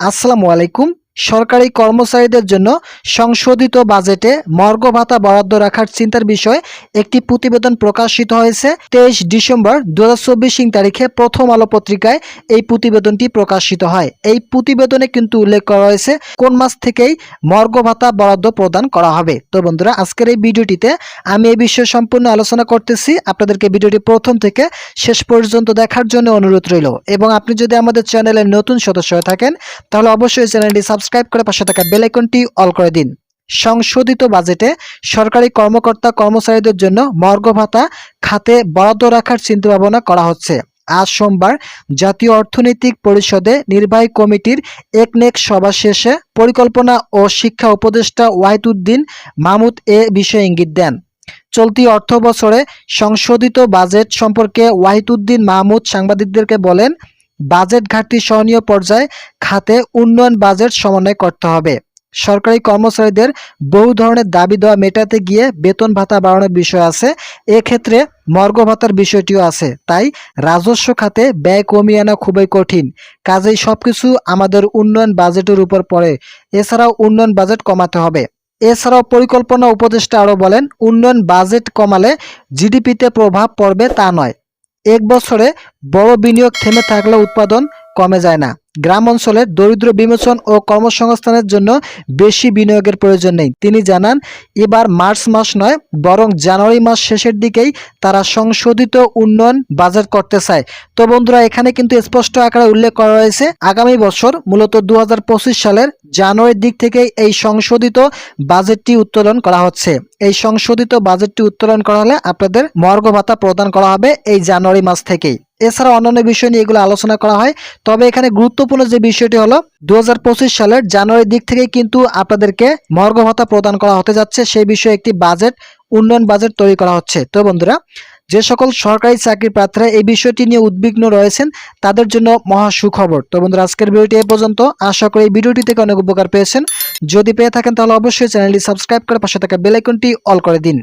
আসসালামু আলাইকুম। সরকারি কর্মচারীদের জন্য সংশোধিত বাজেটে মর্গ ভাতা বরাদ্দ রাখার চিন্তার বিষয়ে একটি প্রতিবেদন প্রকাশিত হয়েছে। তেইশ ডিসেম্বর দু হাজার চব্বিশ তারিখে প্রথম আলো পত্রিকায় এই প্রতিবেদনটি প্রকাশিত হয়। এই প্রতিবেদনে কিন্তু উল্লেখ করা হয়েছে কোন মাস থেকেই মর্গ ভাতা বরাদ্দ প্রদান করা হবে। তো বন্ধুরা, আজকের এই ভিডিওটিতে আমি এই বিষয়ে সম্পূর্ণ আলোচনা করতেছি। আপনাদেরকে ভিডিওটি প্রথম থেকে শেষ পর্যন্ত দেখার জন্য অনুরোধ রইল। এবং আপনি যদি আমাদের চ্যানেলের নতুন সদস্য থাকেন, তাহলে অবশ্যই চ্যানেলটি সাবস্ক্রাইব করে পাশে থাকা বেল আইকনটি অল করে দিন। সংশোধিত বাজেটে সরকারি কর্মকর্তা কর্মচারীদের জন্য মর্গ ভাতা খাতে বরাদ্দ রাখার চিন্তাভাবনা করা হচ্ছে। আজ সোমবার জাতীয় অর্থনৈতিক পরিষদে নির্বাহী কমিটির একনেক সভা শেষে পরিকল্পনা ও শিক্ষা উপদেষ্টা ওয়াহিদুদ্দিন মাহমুদ এ বিষয়ে ইঙ্গিত দেন। চলতি অর্থ বছরে সংশোধিত বাজেট সম্পর্কে ওয়াহিদুদ্দিন মাহমুদ সাংবাদিকদেরকে বলেন বাজেট ঘাটতি সহনীয় পর্যায়ে খাতে উন্নয়ন বাজেট সমন্বয় করতে হবে। সরকারি কর্মচারীদের বহু ধরনের দাবি দেওয়া মেটাতে গিয়ে বেতন ভাতা বাড়ানোর বিষয় আছে। এক্ষেত্রে মর্গ ভাতার বিষয়টিও আছে। তাই রাজস্ব খাতে ব্যয় কমিয়ে আনা খুবই কঠিন। কাজেই সবকিছু আমাদের উন্নয়ন বাজেটের উপর পড়ে। এছাড়াও উন্নয়ন বাজেট কমাতে হবে। এছাড়াও পরিকল্পনা উপদেষ্টা আরও বলেন, উন্নয়ন বাজেট কমালে জিডিপিতে প্রভাব পড়বে তা নয়। এক বছরে বড় বিনিয়োগ থেমে থাকলে উৎপাদন কমে যায় না। গ্রাম অঞ্চলে দরিদ্র বিমোচন ও কর্মসংস্থানের জন্য বেশি বিনিয়োগের প্রয়োজন নেই। তিনি জানান, এবার মার্চ মাস নয়, বরং জানুয়ারি মাস শেষের দিকেই তারা সংশোধিত উন্নয়ন বাজেট করতে চায়। তো বন্ধুরা, এখানে কিন্তু স্পষ্ট আকারে উল্লেখ করা হয়েছে আগামী বছর মূলত দু হাজার পঁচিশ সালের জানুয়ারির দিক থেকে এই সংশোধিত বাজেটটি উত্তোলন করা হচ্ছে। এই সংশোধিত বাজেটটি উত্তোলন করা হলে আপনাদের মর্গ ভাতা প্রদান করা হবে এই জানুয়ারি মাস থেকেই। এছাড়া অন্যান্য বিষয় নিয়ে এগুলো আলোচনা করা হয়। তবে এখানে গুরুত্বপূর্ণ যে বিষয়টি হলো দু হাজার পঁচিশ সালের জানুয়ারির দিক থেকে কিন্তু আপনাদেরকে মর্গ ভাতা প্রদান করা হতে যাচ্ছে। সেই বিষয়ে একটি বাজেট, উন্নয়ন বাজেট তৈরি করা হচ্ছে। তো বন্ধুরা, যে সকল সরকারি চাকরি প্রার্থীরা এই বিষয়টি নিয়ে উদ্বিগ্ন রয়েছেন, তাদের জন্য মহা সুখবর। তো বন্ধুরা, আজকের ভিডিওটি এ পর্যন্ত। আশা করি এই ভিডিওটি থেকে অনেক উপকার পেয়েছেন। যদি পেয়ে থাকেন তাহলে অবশ্যই চ্যানেলটি সাবস্ক্রাইব করে পাশে থাকা বেল আইকনটি অল করে দিন।